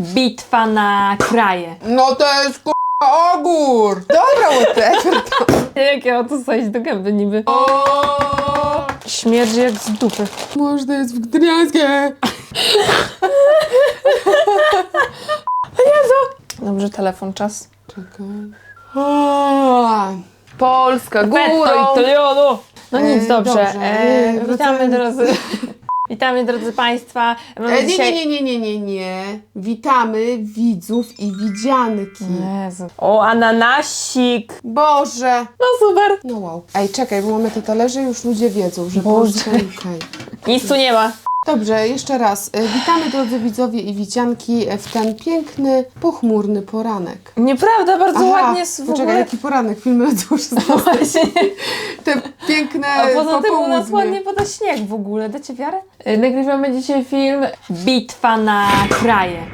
Bitwa na kraje. No to jest k***a ogór! Dobra, whatever. Jak ja o to stać do gęby niby? Śmierdzi jak z dupy. Można jest wegetariańskie. Dobrze, telefon, czas. Czekaj. O, Polska górą. Italiano! No nic, dobrze. dobrze. E, witamy drodzy. Witamy drodzy Państwa. Mamy E, nie, dzisiaj... nie, nie, nie, nie, nie, nie. Witamy widzów i widzianki. Jezu. O, ananasik. Boże. No super. No wow. Ej, czekaj, bo mamy te talerze i już ludzie wiedzą, że Boże. Polska okej. Nic tu nie ma. Dobrze, jeszcze raz. E, Witamy drodzy widzowie i widzianki w ten piękny, pochmurny poranek. Nieprawda, bardzo Aha, ładnie w poczekaj, ogóle. jaki poranek? Filmy lecą już No właśnie. Te piękne A poza tym u nas ładnie pada śnieg w ogóle, dacie wiarę? E, Nagrywamy dzisiaj film Bitwa na kraje.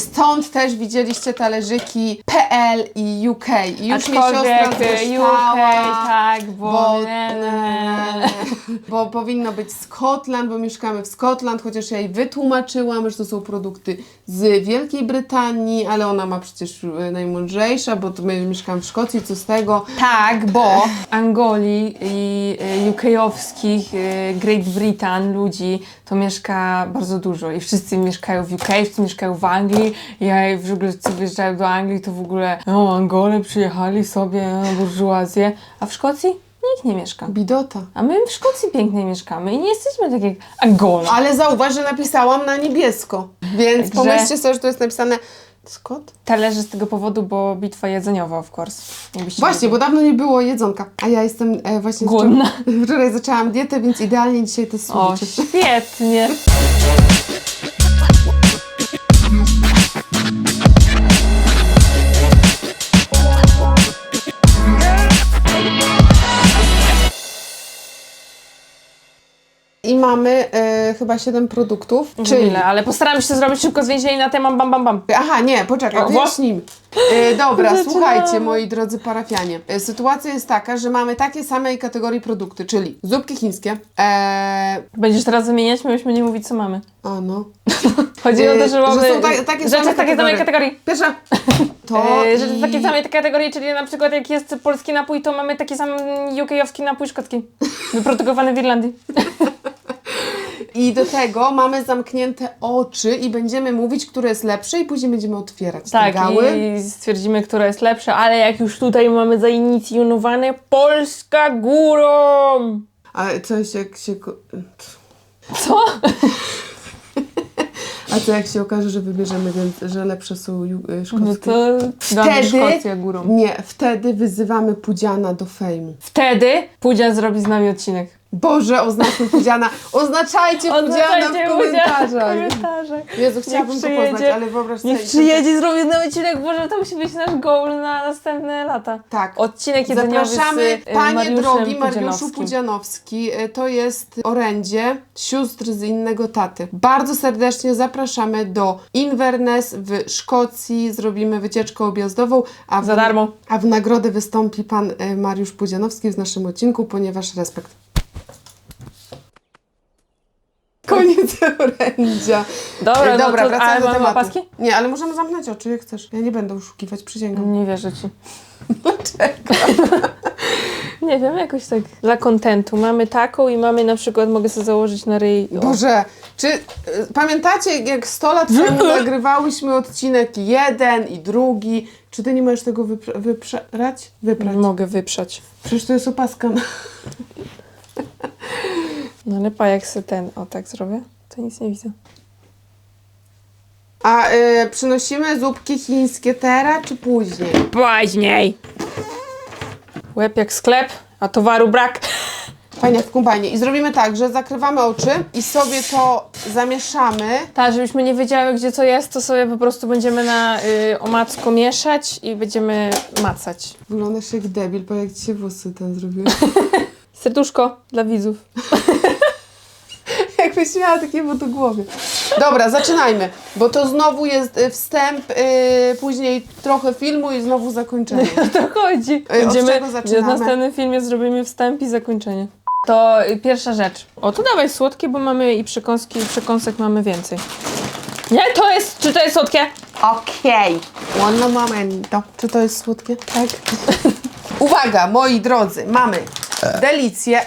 Stąd też widzieliście talerzyki PL i UK. I już mnie siostra e, złośtała, UK, tak, bo... Bo, ne, ne. bo powinno być Scotland, bo mieszkamy w Scotland, chociaż ja jej wytłumaczyłam, że to są produkty z Wielkiej Brytanii, ale ona ma przecież e, najmądrzejsza, bo to my mieszkamy w Szkocji, co z tego? Tak, bo Angolii i e, UK-owskich Great Britain ludzi to mieszka bardzo dużo i wszyscy mieszkają w UK, wszyscy mieszkają w Anglii. Ja w ogóle co do Anglii to w ogóle o, Angole przyjechali sobie, o, burżuazję, a w Szkocji nikt nie mieszka. Bidota. A my w Szkocji pięknej mieszkamy i nie jesteśmy tak jak Angola. Ale zauważ, że napisałam na niebiesko, więc Także- pomyślcie sobie, że to jest napisane Scott? Talerze z tego powodu, bo bitwa jedzeniowa, of course. Jakbyście Właśnie, bo dawno nie było jedzonka, a ja jestem e, właśnie Głodna. Wczoraj, wczoraj zaczęłam dietę, więc idealnie dzisiaj to O, służyć. świetnie. mamy e, chyba 7 produktów, Czyli... Ile, ale postaram się zrobić szybko zwięźlenie na temat bam bam bam. Aha, nie, poczekaj, O, wyjaśnijmy. E, dobra, Zaczynamy. słuchajcie, moi drodzy parafianie. E, sytuacja jest taka, że mamy takie samej kategorii produkty, czyli zupki chińskie. E, Będziesz teraz wymieniać, my byśmy nie mówić co mamy. a no. Chodzi o to, że Yy, mamy że są ta- takie rzeczy same w takiej samej kategorie. kategorii. Pierwsza. To Yy, rzeczy w i- takiej samej kategorii, czyli na przykład jak jest polski napój, to mamy taki sam UK-owski napój szkocki. Wyprodukowany w Irlandii. I do tego mamy zamknięte oczy i będziemy mówić, które jest lepsze i później będziemy otwierać Tak, te gały. i stwierdzimy, które jest lepsze, ale jak już tutaj mamy zainicjonowane Polska górą! Ale coś jak się... Co? A co jak się okaże, że wybierzemy, więc, że lepsze są ju- y, szkockie? No to damy Szkocję górą. nie, wtedy wyzywamy Pudziana do fejmu. Wtedy Pudzian zrobi z nami odcinek. Boże, oznaczmy Pudziana. Oznaczajcie Pudziana w komentarzach. w komentarzach. Jezu, chciałabym Niech to poznać, przyjedzie. ale wyobraź Niech sobie... przyjedzie i zrobi z nami odcinek, Boże, to musi być nasz goal na następne lata. Tak. Odcinek jedzeniowy Zapraszamy, z y, panie Mariuszem drogi Mariuszu. Pudzianowski. Y, To jest orędzie sióstr z innego taty. Bardzo serdecznie zapraszamy do Inverness w Szkocji. Zrobimy wycieczkę objazdową, a w, Za darmo. a w nagrodę wystąpi pan y, Mariusz Pudzianowski w naszym odcinku, ponieważ respekt. Koniec orędzia. Dobra, no Dobra, to, wracamy ale do mamy tematu. opaski? Nie, ale możemy zamknąć oczy, jak chcesz. Ja nie będę oszukiwać, przysięgam. Nie wierzę ci. Dlaczego? Nie wiem, jakoś tak dla kontentu. Mamy taką i mamy na przykład, mogę sobie założyć na ryj. O. Boże, czy y, pamiętacie, jak 100 lat temu nagrywałyśmy odcinek jeden i drugi? Czy ty nie możesz tego wypr- wyprać? Wyprać. Mogę wyprzeć. Przecież to jest opaska. na- No ale pa, jak se ten, o tak zrobię, to nic nie widzę. A y, przynosimy zupki chińskie teraz, czy później? Później. Łeb jak sklep, a towaru brak. Fajnie, w kumbajnie. I zrobimy tak, że zakrywamy oczy i sobie to zamieszamy. Tak, żebyśmy nie wiedziały, gdzie co jest, to sobie po prostu będziemy na y, omacko mieszać i będziemy macać. Wyglądasz jak debil, bo jak ci się włosy ten zrobiły. Serduszko dla widzów. Jakbyś miała takie w głowie. Dobra, zaczynajmy, bo to znowu jest y, wstęp, y, później trochę filmu i znowu zakończenie. O to chodzi. Ej, od czego w zaczynamy? następnym filmie zrobimy wstęp i zakończenie. To y, pierwsza rzecz. O, to dawaj słodkie, bo mamy i przekąski, i przekąsek mamy więcej. Nie, to jest, czy to jest słodkie? Okej. One momento. Czy to jest słodkie? Tak. Uwaga, moi drodzy, mamy delicję.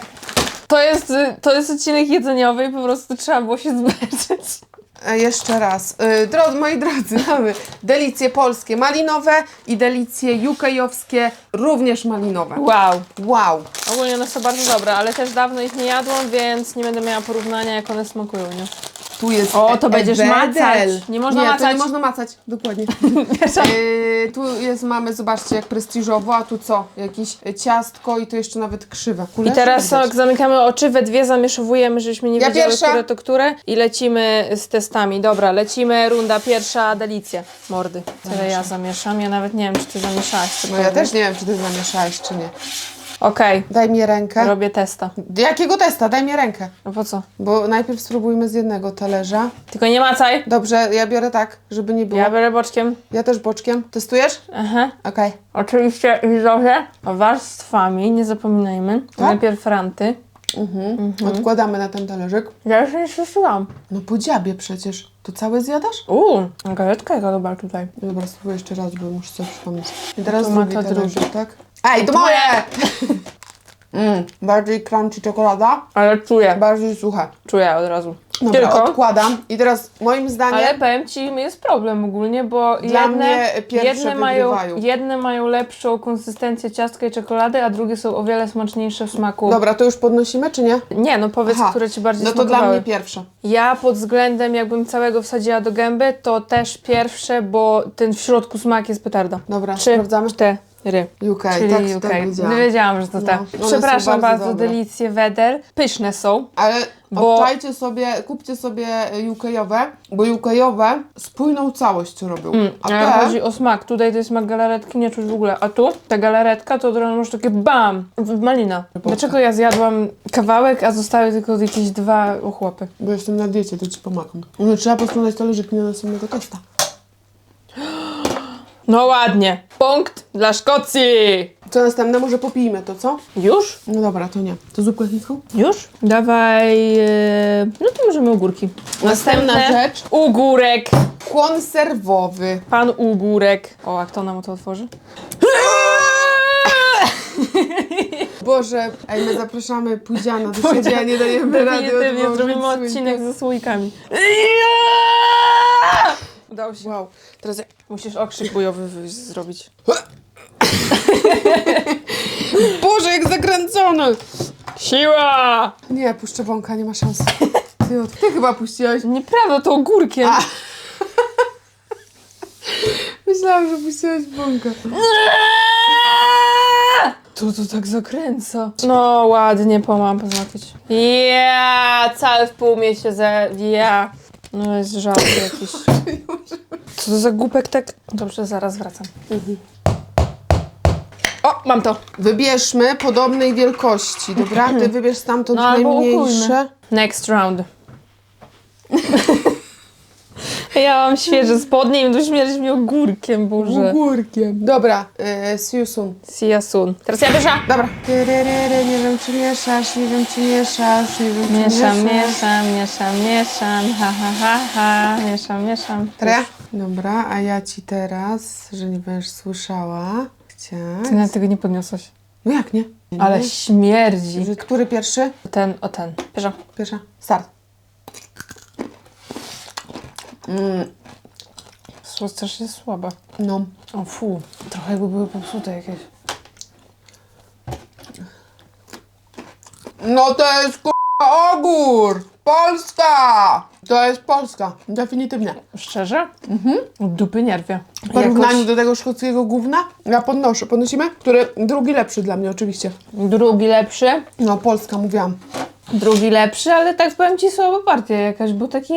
To jest, y, to jest odcinek jedzeniowy i po prostu trzeba było się zmęczyć. E, Jeszcze raz. E, Dro, moi drodzy, mamy delicje polskie malinowe i delicje UK-owskie również malinowe. Wow. Wow. Ogólnie one są bardzo dobre, ale też dawno ich nie jadłam, więc nie będę miała porównania, jak one smakują, nie? Tu jest O, to będziesz ebedel. macać. Nie można nie, Tu macać. nie można macać, dokładnie. e, tu jest, mamy, zobaczcie, jak prestiżowo, a tu co? Jakieś e, ciastko i tu jeszcze nawet krzywe. I Kuleczki teraz widać. jak zamykamy oczy, we dwie zamieszowujemy, żebyśmy nie Ja wiedziały, pierwsza. które to które i lecimy z testami. Dobra, lecimy, runda pierwsza, delicje. Mordy. Tyle ja zamieszam, ja nawet nie wiem, czy ty zamieszałaś. No ja też nie wiem, czy ty zamieszałeś, czy nie. Okej, Daj mi rękę. robię testa. Jakiego testa? Daj mi rękę. No po co? Bo najpierw spróbujmy z jednego talerza. Tylko nie macaj. Dobrze, ja biorę tak, żeby nie było. Ja Ja, biorę boczkiem. też boczkiem. Testujesz? Aha. Okej. Oczywiście widzowie, warstwami, nie zapominajmy. Tak? Najpierw ranty. Mhm. Odkładamy na ten talerzyk. Ja jeszcze nie słyszałam. No po dziabie przecież. To całe zjadasz? Uuu, galetka jaka dobra tutaj. Dobra, spróbuję jeszcze raz, bo muszę sobie przypomnieć. I teraz To ma drugi to talerzyk, tak? Ej, to moje! mm, bardziej crunchy czekolada, Ale czuję, bardziej suche. czuję od razu. Dobra, Tylko, odkładam. I teraz moim zdaniem... ale powiem Ci, jest problem ogólnie, bo Dla jedne, mnie pierwsze jedne, mają, wygrywają. jedne mają lepszą konsystencję ciastka i czekolady, a drugie są o wiele smaczniejsze w smaku. Dobra, to już podnosimy, czy nie? Nie, no powiedz, Aha. które Ci bardziej No to smakowały. dla mnie pierwsze. Ja pod względem, jakbym całego wsadziła do gęby, to też pierwsze, bo ten w środku smak jest petarda. Dobra, Trzy, sprawdzamy. cztery. UK, Czyli tak, UK. tak wiedziałam. Wiedziałam, że to No, tak. Przepraszam bardzo bardzo, delicje Wedel. Pyszne są. Ale Bo- obczajcie sobie, kupcie sobie UK-owe, bo UK-owe spójną całość robią. A Ale te, chodzi o smak. Tutaj to jest smak galaretki, nie czuć w ogóle. A tu ta galaretka to od razu masz takie bam! Malina. Dlaczego ja zjadłam kawałek, a zostały tylko jakieś dwa ochłapy? bo jestem na diecie, to ci pomagam. No trzeba posprzątać talerzyki na następnego testa. No ładnie. Punkt dla Szkocji! Co następne? Może popijmy to, co? Już? No dobra, to nie. To zupkę chińską? Już? Dawaj... e, No to możemy ogórki. Następna Następne. rzecz. Ugórek. Konserwowy. Pan Ugórek. O, a kto nam to otworzy? Boże, ej, my zapraszamy Pudziana do siebie, a nie dajemy rady Definitywnie odłożyć zrobimy słoika. odcinek ze słoikami. Udało się. Wow. Teraz ja- musisz okrzyk bojowy wy- zrobić. Boże, jak zakręcony! Siła! Nie, puszczę wąka, nie ma szans. Ty, od- ty chyba puściłaś. Nieprawda, to ogórkiem. A. Myślałam, że puściłaś wąka. To to tak zakręca. No ładnie, pomam poznaczyć. Ja, cały w pół mnie się ze... Ja. No jest żart jakiś. Co to za głupek tak? Dobrze, zaraz wracam. O, mam to. Wybierzmy podobnej wielkości, dobra? Ty wybierz stamtąd No albo najmniejsze. Next round. Ja mam świeże spodnie i będą śmierdzić mi ogórkiem, Boże. Ogórkiem. Dobra, e, see you soon. See ya soon. Teraz ja pierwsza. Dobra. Tyryryry, Nie wiem, czy mieszasz, nie wiem, czy mieszasz, nie wiem, czy Mieszam, mieszasz. mieszam, mieszam, mieszam, ha, ha, ha, ha, mieszam, mieszam. Teraz ja? Dobra, a ja ci teraz, że nie będziesz słyszała, Ty chciać. nawet tego nie podniosłaś. No jak nie? Ale Nie? śmierdzi. Że Który pierwszy? Ten, o ten. Pierwsza. Pierwsza. Start. Mm, strasznie słabe. no. O fu, trochę jakby były popsute jakieś. No to jest k***a ogór! Polska! To jest Polska, definitywnie. Szczerze? Mhm. Dupy nie rwie. W porównaniu do tego szkockiego gówna, ja podnoszę. Podnosimy? Który drugi lepszy dla mnie oczywiście. Drugi lepszy. No, Polska, mówiłam. Drugi lepszy, ale tak powiem ci słaba partia jakaś, bo taki...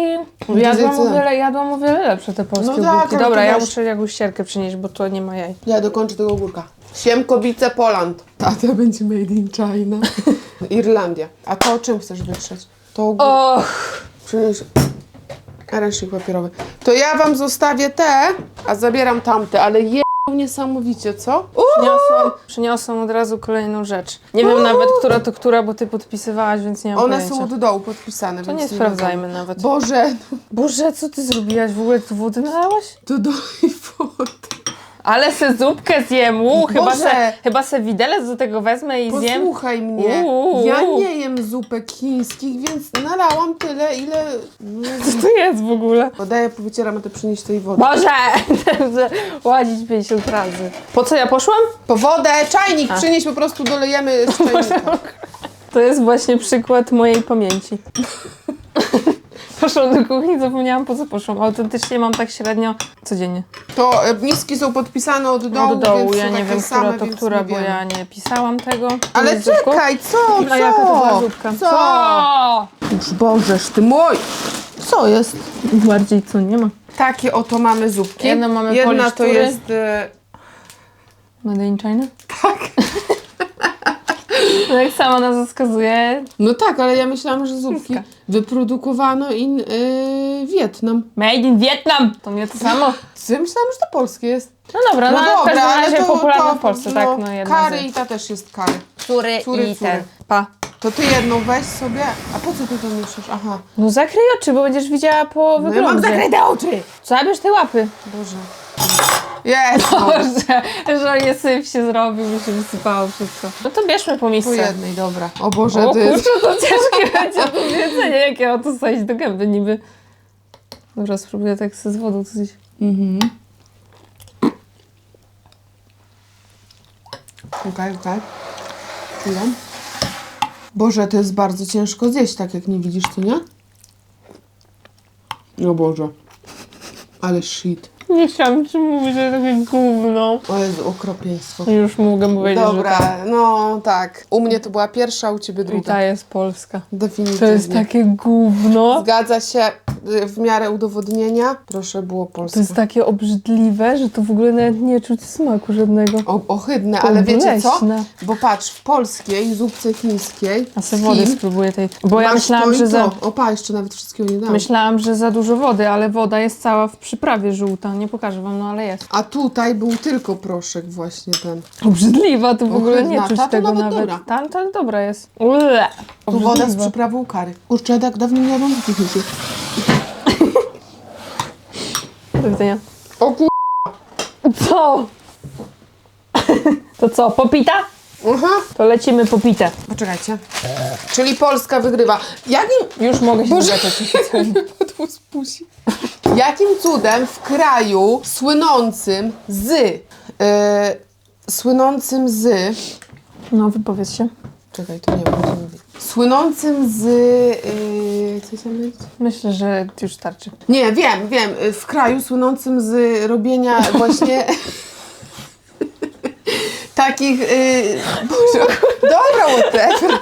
Jadłam o wiele, jadłam o wiele lepsze te polskie No tak, ogórki. Dobra, ja wiesz- muszę jakąś ścierkę przynieść, bo to nie ma jaj. Ja dokończę tego ogórka. Siemkowice Poland. A to będzie made in China. Irlandia. A to czym chcesz wytrzeć? To ogór... Och, Przynieś ręcznik papierowy. To ja wam zostawię te, a zabieram tamte, ale je niesamowicie, co? Przyniosłam, przyniosłam od razu kolejną rzecz. Nie wiem nawet, która to która, bo ty podpisywałaś, więc nie mam One pojęcia. są od dołu podpisane, To więc nie sprawdzajmy wiadomo. nawet. Boże, Boże, co ty zrobiłaś? W ogóle tu wody nalałaś? do wody. Ale se zupkę zjem, Uu, chyba Boże. se, chyba se widelec do tego wezmę i zjem. Posłuchaj mnie, Uuu. ja nie jem zupek chińskich, więc nalałam tyle, ile... Co to jest w ogóle? Podaję, powycieram, a ty przynieś tej wody. Boże! Ładzić 50 razy. Po co ja poszłam? Po wodę, czajnik przynieś, po prostu dolejemy z czajnika. To jest właśnie przykład mojej pamięci. Poszłam do kuchni, zapomniałam po co poszłam. Autentycznie mam tak średnio codziennie. To e, miski są podpisane od dołu, Od dołu, więc ja są nie takie wiem, same, która to więc która, nie bo wiem. ja nie pisałam tego. Ale czekaj, co, co? A jaka to była zupka? Co? Co? Już Bożeż ty mój! Co jest? Bardziej co nie ma. Takie oto mamy zupki. Jedną mamy Jedna Polish to tury. jest... E, Made in China? Tak. No jak sama nas wskazuje, no tak, ale ja myślałam, że zupki Chińska. wyprodukowano in e, Wietnam. Made in Vietnam! To nie to samo. Ja myślałam, że to polskie jest. No dobra, no, ale w każdym razie popularne w Polsce, tak? No jedna Kary i ta też jest kary. Tury, i tury. ten. Pa. To ty jedną weź sobie. A po co ty to mieszasz? Aha. No zakryj oczy, bo będziesz widziała po No ja mam wyglądzie. zakryte oczy! Zabierz te łapy. Boże. Jest! no. Boże, że syf się zrobił, by się wysypało wszystko. No to bierzmy po Po misce. jednej, dobra. O Boże, O to jest... kurczę, to ciężkie będzie do jedzenia, jak ja mam to wsadzić do gęby niby. Dobra, spróbuję tak z wodą coś. Mhm. Okej, okej. Chwilę. Boże, to jest bardzo ciężko zjeść, tak jak nie widzisz, co nie? O Boże. Ale shit. Nie chciałam ci mówić, że takie gówno. O Jezu, okropieństwo. Już mogę powiedzieć, że Dobra, no tak. U mnie to była pierwsza, u ciebie i druga. ta jest polska. Definitywnie. To jest takie gówno. Zgadza się y, w miarę udowodnienia. Proszę, było To polskie. jest takie obrzydliwe, że to w ogóle nawet nie czuć smaku żadnego. O, ohydne, ale wiecie co? Bo patrz, w polskiej zupce chińskiej A se wody Chin spróbuję tej. Bo ja masz myślałam, to i że za. to. Opa, jeszcze nawet wszystkiego nie dałam. Myślałam, że za dużo wody, ale woda jest cała w przyprawie żółta. Nie pokażę wam, no ale jest. A tutaj był tylko proszek właśnie ten. Obrzydliwa, to w ogóle nie Ohydna. czuć Ta to tego nawet nawet. dobra. Ta, ta dobra jest. Ule. Tu woda z Obrzydliwa. przyprawą kary. Kurczę, ja tak dawno nie jadłam zupy chińskiej. Do widzenia. O kur... Co? To co, popita? Aha. To lecimy popite. Poczekajcie. Czyli Polska wygrywa. Jakim... Już mogę się Boże. zacząć. Padło z buzi. Jakim cudem w kraju słynącym z... e, słynącym z... No, wypowiedz się. Czekaj, to nie wiem. Słynącym z... Yy, co chciałam powiedzieć? Myślę, że już starczy. Nie, wiem, wiem. W kraju słynącym z robienia właśnie... takich... Yy, Boże, dobra, whatever.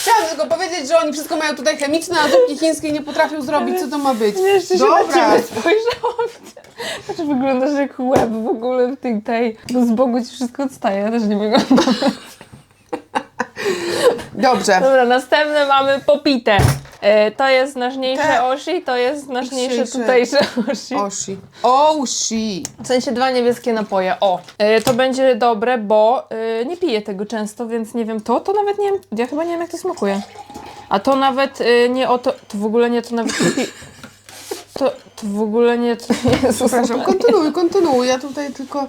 Chciałam tylko powiedzieć, że oni wszystko mają tutaj chemiczne, a zupki chińskie nie potrafią zrobić. Co to ma być? Jeszcze się na Dobra. ciebie spojrzałam. Znaczy wyglądasz jak łeb w ogóle w tej, tej, bo z boku ci wszystko odstaje, ja też nie wyglądam. Dobrze. Dobra, następne mamy popite. E, to jest nasz mniejsze Te- oshi, to jest nasz mniejsze Dzisiejsze- tutejsze oshi. Oshi. Oshi. W sensie dwa niebieskie napoje. O, e, to będzie dobre, bo e, nie piję tego często, więc nie wiem, to, to nawet nie wiem, ja chyba nie wiem jak to smakuje. A to nawet e, nie o to, to w ogóle nie, to nawet nie pi... To, to w ogóle nie, jest Przepraszam, kontynuuj, kontynuuj. Ja tutaj tylko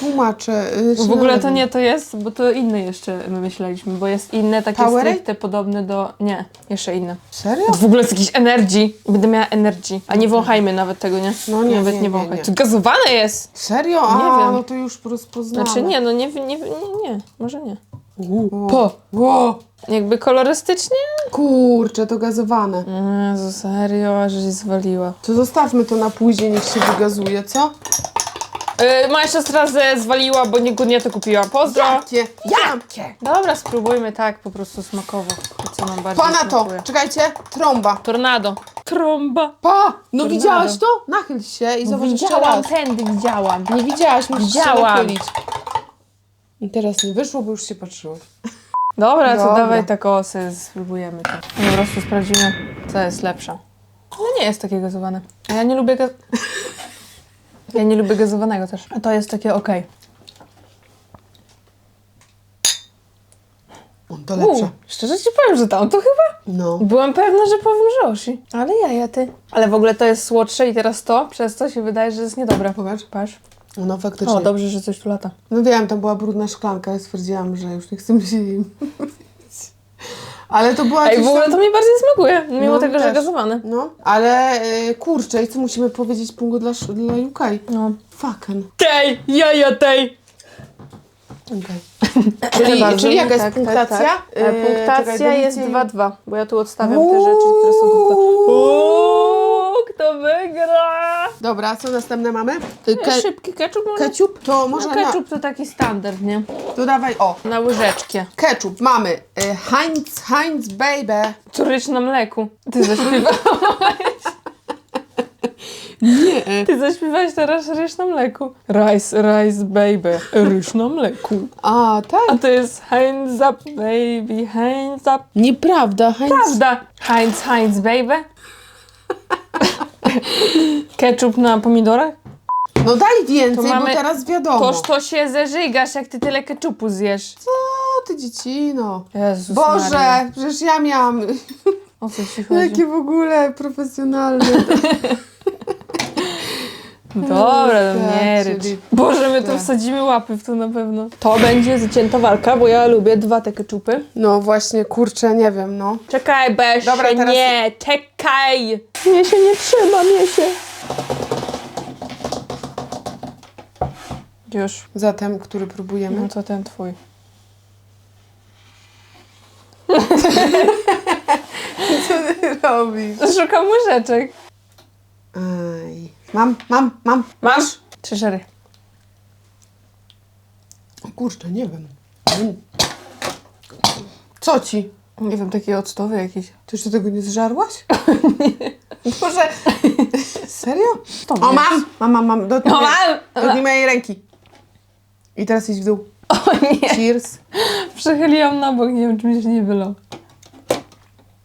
tłumaczę. y, W ogóle to nie to jest, bo to inne jeszcze my myśleliśmy, bo jest inne, takie Powerade? stricte podobne do... Nie, jeszcze inne. Serio? To w ogóle jest jakiś energii. Będę miała energii. A nie wąchajmy nawet tego, nie? No nie, Nawet nie, nie, nie, wąchaj. nie. To gazowane jest! Serio? A, Nie wiem. no to już rozpoznałam. Znaczy nie, no nie, nie, nie, nie, może nie. Po. Po. Ło. Jakby kolorystycznie? Kurczę, to gazowane. Jezu, serio, aż się zwaliła. To zostawmy to na później, niech się wygazuje, co? Yy, moja siostra ze zwaliła, bo niegodnie to kupiła. Pozdro! Jakie? Jakie? Dobra, spróbujmy tak, po prostu smakowo. To co nam bardziej Pana to! smakuje. Czekajcie, trąba. Tornado. Trąba. Pa! No Tornado. widziałaś to? Nachyl się i zobacz jeszcze Widziałam raz. tędy, widziałam. Nie widziałaś, musisz się Widziałam. nachylić. I teraz nie wyszło, bo już się patrzyłaś. Dobra, to Dobra. dawaj tak osy, spróbujemy to. Po prostu sprawdzimy, co jest lepsze. Ale nie jest takie gazowane. A ja nie lubię gaz... Ja nie lubię gazowanego też. A to jest takie okej. On to lepsze. U, Szczerze ci powiem, że tam to chyba. No. Byłam pewna, że powiem, że Oshi. Ale jaja ty. Ale w ogóle to jest słodsze i teraz to, przez to się wydaje, że jest niedobre. Popatrz. Patrz. No faktycznie. O, dobrze, że coś tu lata. No wiem, tam była brudna szklanka i stwierdziłam, że już nie chcę mi się. Ale to była Ej, w ogóle tam... to mi bardziej smakuje, mimo No, tego, że też. gazowane. No, ale y, kurczę, i co musimy powiedzieć punkt dla, dla UK? No. Fucking. Tej, jaja tej. Okay. Czyli, bardzo. czyli jaka jest Tak, tak, punktacja? tak. E, Yy, Punktacja czekaj, jest delicja- 2-2, bo ja tu odstawiam te rzeczy, które są tylko... Kto wygra? Dobra, co następne mamy? Y, Ke- Szybki ketchup może? ketchup? To może No, na... ketchup to taki standard, nie? To dawaj, o. Na łyżeczkę. Ketchup mamy. Y, Heinz, Heinz Baby. Ryż na mleku. Ty zaśpiewałeś. Nie. Ty zaśpiewałeś teraz ryż na mleku. Rice, rice, baby. Ryż na mleku. A, tak? A to jest Heinz up, baby, Heinz up. Nieprawda, Heinz. Prawda. Heinz, Heinz, baby. Ketchup na pomidorach? No daj więcej, mamy- bo teraz wiadomo. Toż to się zeżygasz, jak ty tyle ketchupu zjesz. Co ty dziecino? Jezus Boże, Maria. przecież ja miałam... O co ci chodzi? Jakie w ogóle profesjonalne. Dobra, no nie rycz. Boże, my tu wsadzimy łapy w to na pewno. To będzie zacięta walka, bo ja lubię dwa te keczupy. No właśnie, kurczę, nie wiem, no. Czekaj, Beś, Dobra, teraz- nie, czekaj. Mnie się nie trzyma, mnie się. Już. Zatem, który próbujemy. No to ten twój. Co ty robisz? Szukam łyżeczek. Aj. Mam, mam, mam. Masz? Trzy szery. O kurczę, nie wiem. Co ci? Nie wiem, takie octowe jakieś. Ty jeszcze tego nie zżarłaś? Boże. Serio? To O, mam! Mam, mam, mam. Dotknij, No mam! dotknij mojej ręki. I teraz idź w dół. O nie! Cheers. Przechyliłam na bok, nie wiem, czy mi się nie wylał.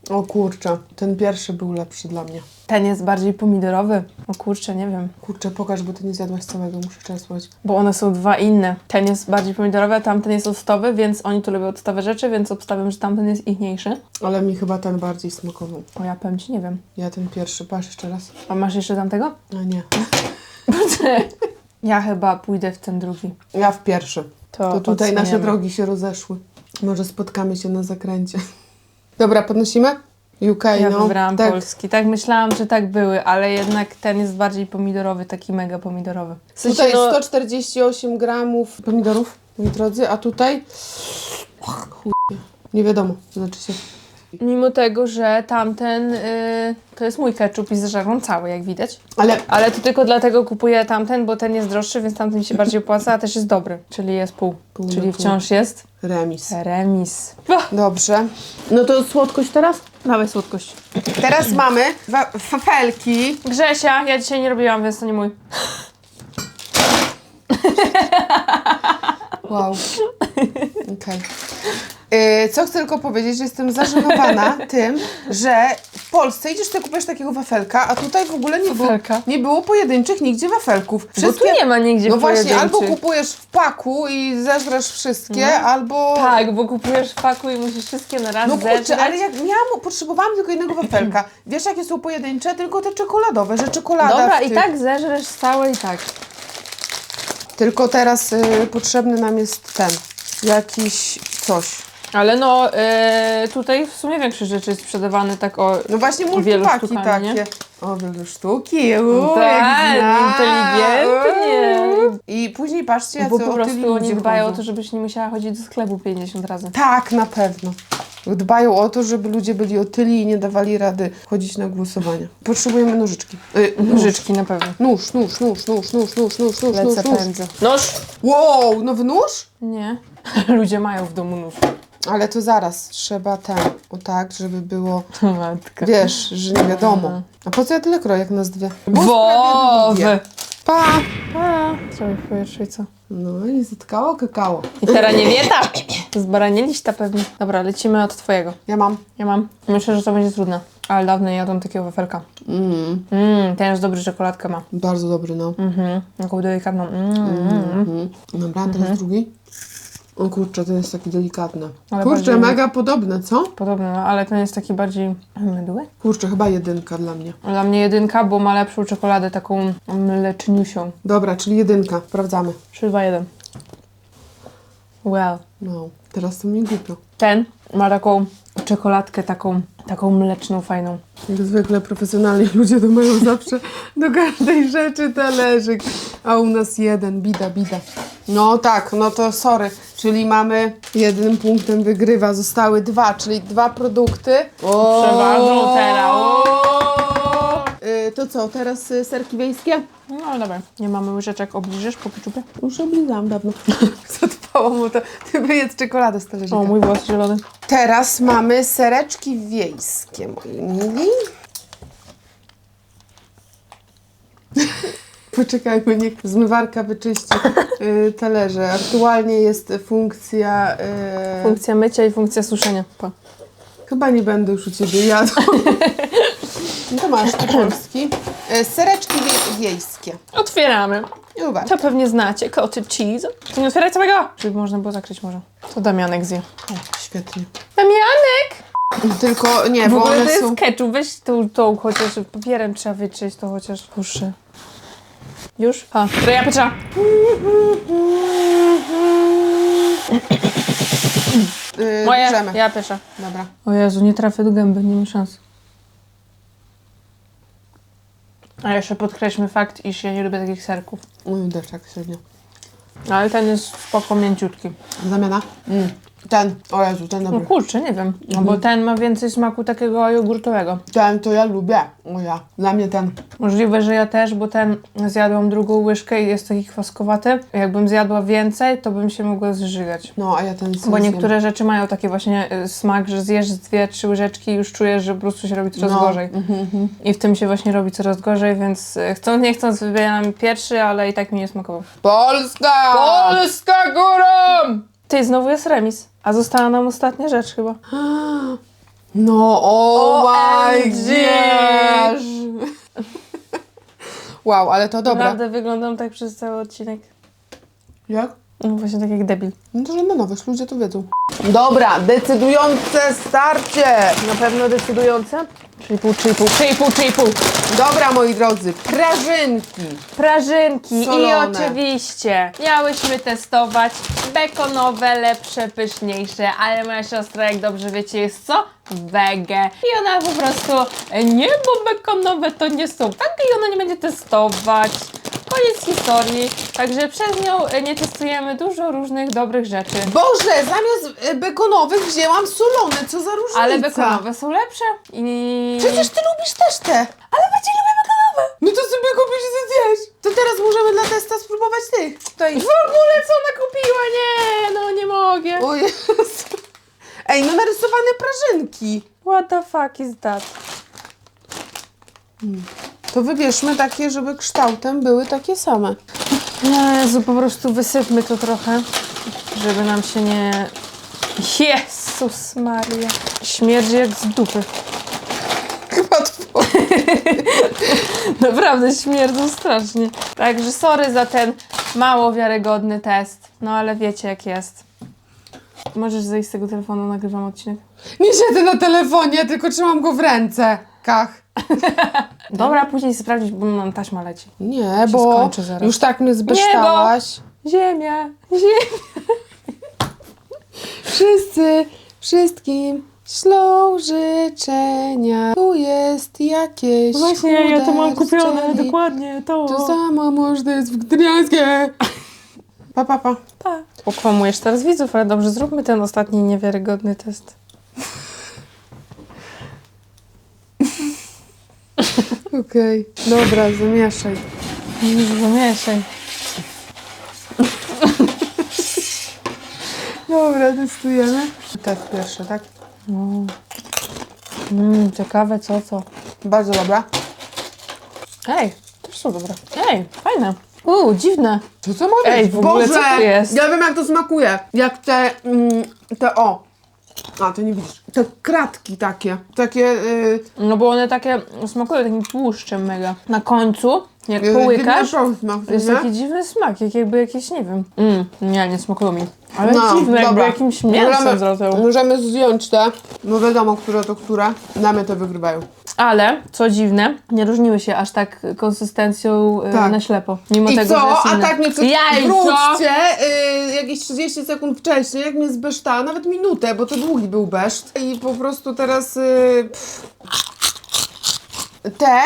O kurczę, ten pierwszy był lepszy dla mnie. Ten jest bardziej pomidorowy. O kurczę, nie wiem. Kurczę, pokaż, bo ty nie zjadłaś całego, muszę częstować. Bo one są dwa inne. Ten jest bardziej pomidorowy, a tamten jest octowy, więc oni tu lubią octowe rzeczy, więc obstawiam, że tamten jest ichniejszy. Ale mi chyba ten bardziej smakował. O, ja powiem ci, nie wiem. Ja ten pierwszy, patrz jeszcze raz. A masz jeszcze tamtego? No nie. Ja chyba pójdę w ten drugi. Ja w pierwszy. To, To tutaj nasze drogi się rozeszły. Może spotkamy się na zakręcie. Dobra, podnosimy? UK, Ja no. wybrałam tak. polski. Tak myślałam, że tak były, ale jednak ten jest bardziej pomidorowy, taki mega pomidorowy. W sensie, Tutaj no, 148 gramów pomidorów, moi drodzy, a tutaj... Chuj. Nie wiadomo, znaczy się. Mimo tego, że tamten y, to jest mój ketchup i zażarłam cały, jak widać. Ale Ale to tylko dlatego kupuję tamten, bo ten jest droższy, więc tamten mi się bardziej opłaca, a też jest dobry. Czyli jest pół. Pół Czyli wciąż jest remis. remis. Dobrze. No to słodkość teraz? Dawaj słodkość. Teraz mamy wa- wafelki. Grzesia, ja dzisiaj nie robiłam, więc to nie mój. Wow. Okej. Yy, Co chcę tylko powiedzieć, że jestem zażenowana tym, że w Polsce idziesz sobie kupujesz takiego wafelka, a tutaj w ogóle nie było, Wafelka? nie było pojedynczych nigdzie wafelków. Bo tu nie ma nigdzie No właśnie, pojedynczych. albo kupujesz w paku i zeżresz wszystkie, albo... Tak, bo kupujesz w paku i musisz wszystkie na raz No kurczę, zeżreć. ale jak miałam, potrzebowałam tylko jednego wafelka. Wiesz jakie są pojedyncze? Tylko te czekoladowe, że czekolada Dobra, w i tych... tak zeżresz całe i tak. Tylko teraz y, potrzebny nam jest ten, jakiś coś. Ale no, e, tutaj w sumie większość rzeczy jest sprzedawane tak o... No właśnie Wielu multipaki sztukami, takie. nie? O, wiele sztuki. Uuu, Tak, inteligentnie. I później patrzcie, jacy Bo po otyli prostu oni ludzie dbają o chodzą. to, żebyś nie musiała chodzić do sklepu 50 razy. Tak, na pewno. Dbają o to, żeby ludzie byli otyli i nie dawali rady chodzić na głosowania. Potrzebujemy nożyczki. Y, nóż. Nożyczki na pewno. Nóż, nóż, nóż, nóż, nóż, nóż, nóż, nóż, Lecę, nóż, nóż. Noż? Wow, nowy nóż? Nie. Ludzie mają w domu nóż. Ale to zaraz, trzeba ten, o tak, żeby było, Matka. wiesz, że nie wiadomo. A po co ja tyle kroję, jak nas dwie? Wowy! sprawiedliwie. Pa! A, powietrzu i co? No i zatkało kakao. I teraz nie wieta! Zbaranie liśta pewnie. Dobra, lecimy od twojego. Ja mam. Ja mam. Myślę, że to będzie trudne. Ale dawno nie jadłam takiego wafelka. Mm, Mmm, ten jest dobry, czekoladkę ma. bardzo dobry, no. Mhm, taką delikatną. Mm, mm. Mhm. Dobra, teraz drugi. O kurczę, ten jest taki delikatny. Ale kurczę, bardziej- mega podobne, co? Podobny, no, ale ten jest taki bardziej mydły. Kurczę, chyba jedynka dla mnie. Dla mnie jedynka, bo ma lepszą czekoladę, taką mleczniusią. Dobra, czyli jedynka. Sprawdzamy. 3, 2, 1. Well. No, teraz to mi głupio. Ten ma taką czekoladkę, taką, taką mleczną, fajną. Jak zwykle profesjonalni ludzie to mają zawsze do każdej rzeczy talerzyk. A u nas jeden, bida, bida. No tak, no to sorry. Czyli mamy jednym punktem wygrywa. Zostały dwa, czyli dwa produkty. O! Przeważą teraz. O! Y, to co, teraz y, serki wiejskie? No ale dobra. Nie mamy łyżeczek, obliżysz po keczupie? Już oblizałam dawno. Zadbało mu to. Ty wyjedz czekoladę z talerzyka. O, mój włos zielony. Teraz mamy sereczki wiejskie, moi mili. Poczekajmy, niech zmywarka wyczyści y, talerze. Aktualnie jest funkcja... Y, Funkcja mycia i funkcja suszenia. Pa. chyba nie będę już u Ciebie jadła. no to masz, polski. Y, sereczki wiejskie. Otwieramy. Uwaga. To pewnie znacie, cottage cheese. To nie otwieraj całego! Żeby można było zakryć może. To Damianek zje. O, świetnie. Damianek! Tylko nie, W bo ogóle to one jest są... ketchup. Weź tą, tą chociaż papierem trzeba wyczyść, to chociaż uszy. Już? A, to ja pierwsza. Y, Moja, bierzemy. ja pierwsza. Dobra. O Jezu, nie trafię do gęby, nie ma szans. A jeszcze podkreślmy fakt, iż ja nie lubię takich serków. Mój też tak średnio. Ale ten jest spoko mięciutki. Zamiana? Mm. Ten. O Jezu, ten No dobry. kurczę, nie wiem. No bo ten ma więcej smaku takiego jogurtowego. Ten to ja lubię. O ja. Dla mnie ten. Możliwe, że ja też, bo ten zjadłam drugą łyżkę i jest taki kwaskowaty. Jakbym zjadła więcej, to bym się mogła zżygać. No, a ja ten Bo niektóre rzeczy mają taki właśnie y, smak, że zjesz dwie, trzy łyżeczki i już czujesz, że po prostu się robi coraz No, gorzej. I w tym się właśnie robi coraz gorzej, więc y, chcąc nie chcąc wybieram pierwszy, ale i tak mi nie smakował. Polska! Polska górą! Ty, znowu jest remis. A została nam ostatnia rzecz chyba. No, oh my gosh! Wow, ale to dobre. Naprawdę wyglądam tak przez cały odcinek. Jak? No właśnie tak jak debil. No to żadne nowość, ludzie to wiedzą. Dobra, decydujące starcie! Na pewno decydujące? 3,5, 3,5, 3,5, 3,5. Dobra, moi drodzy, prażynki. Prażynki i Solone. oczywiście miałyśmy testować bekonowe, lepsze, pyszniejsze, ale moja siostra, jak dobrze wiecie, jest co? Wege. I ona po prostu, nie, bo bekonowe to nie są wege i ona nie będzie testować. Koniec historii. Także przez nią e, nie testujemy dużo różnych dobrych rzeczy. Boże, zamiast e, bekonowych wzięłam solone, co za różnica. Ale bekonowe są lepsze. I... Przecież ty lubisz też te. Ale bardziej lubię bekonowe. No to sobie kupisz i zjesz. To teraz możemy dla testa spróbować tych. Tutaj. W ogóle co ona kupiła? Nie, no nie mogę. O Jezu. Ej, no narysowane prażynki. What the fuck is that? To wybierzmy takie, żeby kształtem były takie same. Jezu, po prostu wysypmy to trochę, żeby nam się nie... Jezus Maria. Śmierdzi jak z dupy. Chyba. Naprawdę śmierdzą strasznie. Także sorry za ten mało wiarygodny test. No ale wiecie jak jest. Możesz zejść z tego telefonu, nagrywam odcinek. Nie siedzę na telefonie, tylko trzymam go w ręce. Kach. Dobra, później sprawdzić, bo nam taśma leci. Nie, bo skończy zaraz. już tak mnie zbeształaś. Ziemia, ziemia. Wszyscy, wszystkim ślą życzenia. Tu jest jakieś Właśnie, ja to mam kupione, dokładnie, to. To samo można jest wegetariańskie. Pa, pa, pa. Pa. Okłamujesz teraz widzów, ale dobrze, zróbmy ten ostatni niewiarygodny test. Okej, dobra, zamieszaj. Zamieszaj. Dobra, testujemy. Test pierwszy, tak? Mmm, ciekawe co, co. Bardzo dobra. Ej, też są dobre. Ej, fajne. Uuu, dziwne. Co to ma być? Ej, w ogóle co to jest? Ja wiem jak to smakuje. Jak te, mm, te o. A, ty nie widzisz. Te kratki takie. Takie... Yy, No bo one takie smakują takim tłuszczem mega. Na końcu, jak Jezu, połykasz, dziwny posmak, jest nie? taki dziwny smak, jak jakby jakieś, nie wiem. Mm, nie, nie smakują mi. Ale No, dziwne, jakby dobra. jakimś mięsem Możemy- zrobił. Możemy zdjąć te, no wiadomo, które to które. Dla mnie te wygrywają. Ale, co dziwne, nie różniły się aż tak konsystencją y, Tak. na ślepo. Mimo I tego, że co? jest A inne. tak mnie przed... Jajco! Wróćcie y, jakieś 30 sekund wcześniej, jak mnie zbeształa, nawet minutę, bo to długi był beszt. I po prostu teraz... Y, pff. te,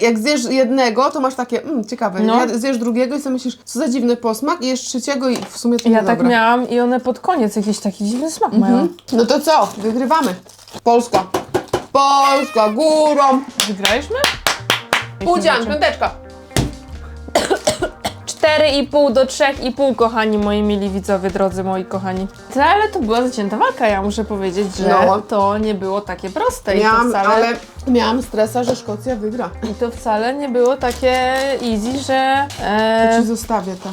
i jak zjesz jednego, to masz takie, mm, ciekawe, No. zjesz drugiego i sobie myślisz, co za dziwny posmak i jesz trzeciego i w sumie to Ja tak miałam i one pod koniec jakiś taki dziwny smak mają. Mhm. No to co? Wygrywamy. Polska. Polska górą. Wygraliśmy? Udzian, piąteczka. 4,5 do 3,5, kochani moi mili widzowie, drodzy moi kochani. To, ale to była zacięta walka, ja muszę powiedzieć, że No. to nie było takie proste i to, Miałam, wcale, ale miałam stresa, że Szkocja wygra. i to wcale nie było takie easy, że... To E, ci zostawię to.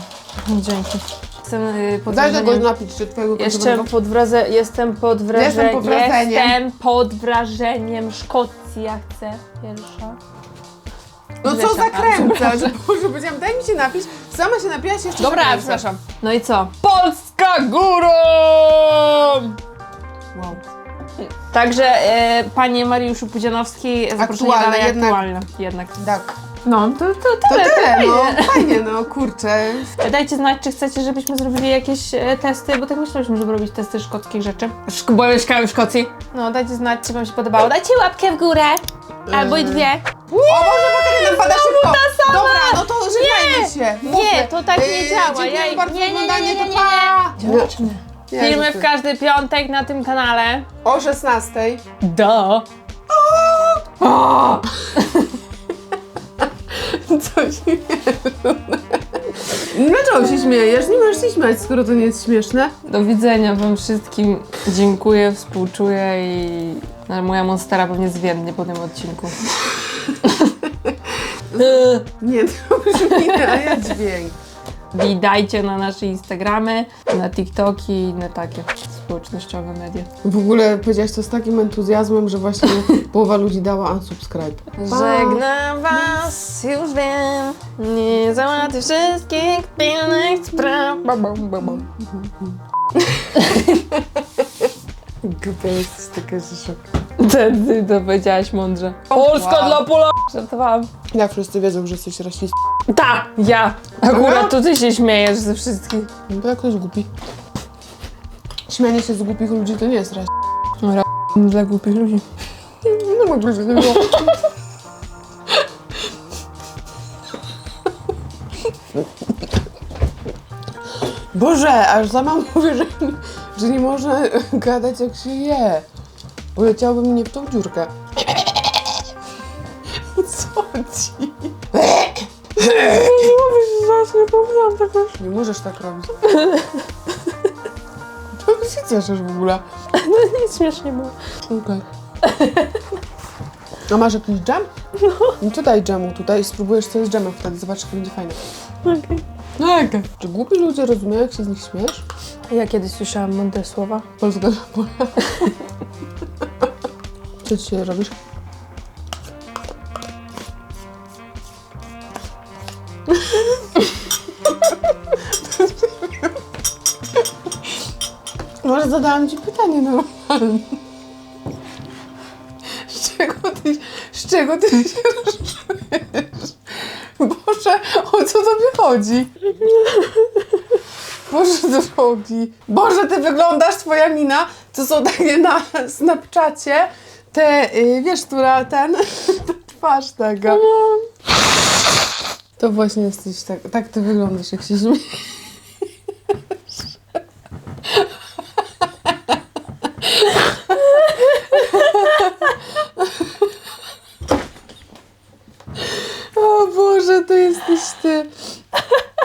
dzięki. Jestem y, pod Daj wrażeniem... tego napić się twojego Jeszcze pod wraże... jestem pod wrażeniem. Jestem pod wrażeniem. Jestem pod wrażeniem Szkocji. Ja chcę pierwsza. No co za kręca, że Boże, powiedziałam, daj mi się napić. Sama się napiłaś jeszcze Dobra, przepraszam. No i co? Polska górą! Wow. Także e, panie Mariuszu Pudzianowski, zaproszenie Aktualne dalej jednak. aktualne. Jednak. Tak. No, to, to To tyle. tyle, fajnie. no fajnie, no kurczę. Dajcie znać, czy chcecie, żebyśmy zrobili jakieś e, testy, bo tak myśleliśmy, żeby robić testy szkockich rzeczy. Szk- bo mieszkałem w Szkocji. No, dajcie znać, czy wam się podobało. Dajcie łapkę w górę. Albo i dwie. O Boże, bateria nam pada szybko. ta sama. Dobra, no to żegnajmy się. Nie, Mówmy. to tak nie Yy, działa. Dziękuję Ja- bardzo nie, nie, za nie, oglądanie, nie, nie, to pa. Zobaczmy. Nie, Filmy dziękuję. w każdy piątek na tym kanale. O 16. Do. Coś Dlaczego się śmiejesz? Nie możesz się śmiać, skoro to nie jest śmieszne. Do widzenia wam wszystkim. Dziękuję, współczuję i no, moja monstera pewnie zwiędnie po tym odcinku. Nie, to brzmi a ja dźwięk. Witajcie na nasze Instagramy, na TikToki i inne takie społecznościowe media. W ogóle powiedziałaś to z takim entuzjazmem, że właśnie połowa ludzi dała unsubscribe. Żegnam was, już wiem, nie załatwię wszystkich pilnych spraw. Bam, bam, bam, bam. Głupia jesteś taka, że szok. Ty, ty to powiedziałaś mądrze. Polska Wow. dla Polaków! Żartowałam. Jak wszyscy wiedzą, że jesteś rasistą. Ta, ja. Akurat to ty się śmiejesz ze wszystkich. No to jak ktoś głupi. Śmianie się z głupich ludzi to nie jest rasizm. Dla głupich ludzi. No mogę się nie było. Boże, aż sama mówię, że, że nie można gadać jak się je. Poleciałby mnie w tą dziurkę. Co ci? Zacznie powiedziałam tego. Nie możesz tak robić. Czemu się cieszysz w ogóle? No nic śmiesznie było. Okej. A masz jakiś dżem? No. to daj dżemu tutaj i spróbujesz co jest dżemem wtedy, zobacz, jak będzie fajne. Okej. No. Czy głupi ludzie rozumieją, jak się z nich śmiesz? Ja kiedyś słyszałam mądre słowa. Polska Polaka. Co dzisiaj robisz? Może zadałam Ci pytanie normalne. Z czego Ty, z czego ty się rozczujesz? Boże, o co Tobie chodzi? Boże drogi. Boże, ty wyglądasz, twoja mina, to są takie na Snapchacie, te, y, wiesz, która, ten, ta twarz tego. To właśnie jesteś tak, tak ty wyglądasz, jak się śmiejesz. O Boże, to jesteś ty.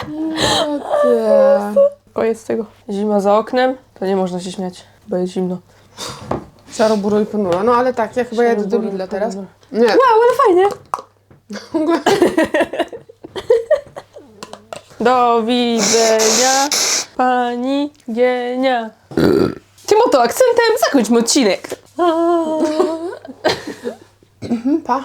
No ty. Koniec tego. Zima za oknem, to nie można się śmiać, bo jest zimno. Szaro, buro i ponuro. No ale tak, ja chyba jadę do Lidla teraz. Nie. Wow, ale fajnie. Do widzenia, pani Gienia. Tym oto akcentem zakończmy odcinek. Pa.